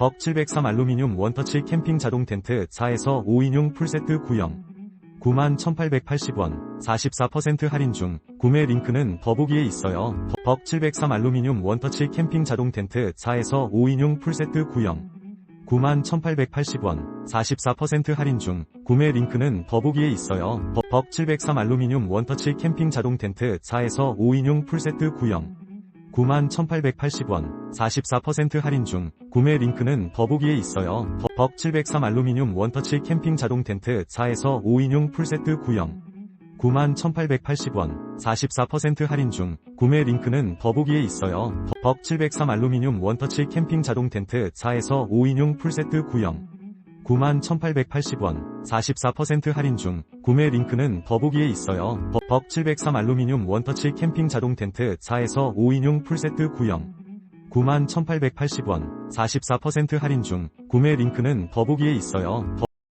벅 703 알루미늄 원터치 캠핑 자동 텐트 4에서 5인용 풀세트 구형 91,880원 44% 할인 중 구매 링크는 더보기에 있어요. 벅 703 알루미늄 원터치 캠핑 자동 텐트 4에서 5인용 풀세트 구형 91,880원 44% 할인 중 구매 링크는 더보기에 있어요. 벅 703 알루미늄 원터치 캠핑 자동 텐트 4에서 5인용 풀세트 구형 91,880원 44% 할인 중 구매 링크는 더보기에 있어요. 벅703 알루미늄 원터치 캠핑 자동 텐트 4에서 5인용 풀세트 구형 91,880원 44% 할인 중 구매 링크는 더보기에 있어요. 벅703 알루미늄 원터치 캠핑 자동 텐트 4에서 5인용 풀세트 구형 91,880원 44% 할인 중 구매 링크는 더보기에 있어요. 벅703 알루미늄 원터치 캠핑 자동 텐트 4에서 5인용 풀세트 구형 91,880원 44% 할인 중 구매 링크는 더보기에 있어요.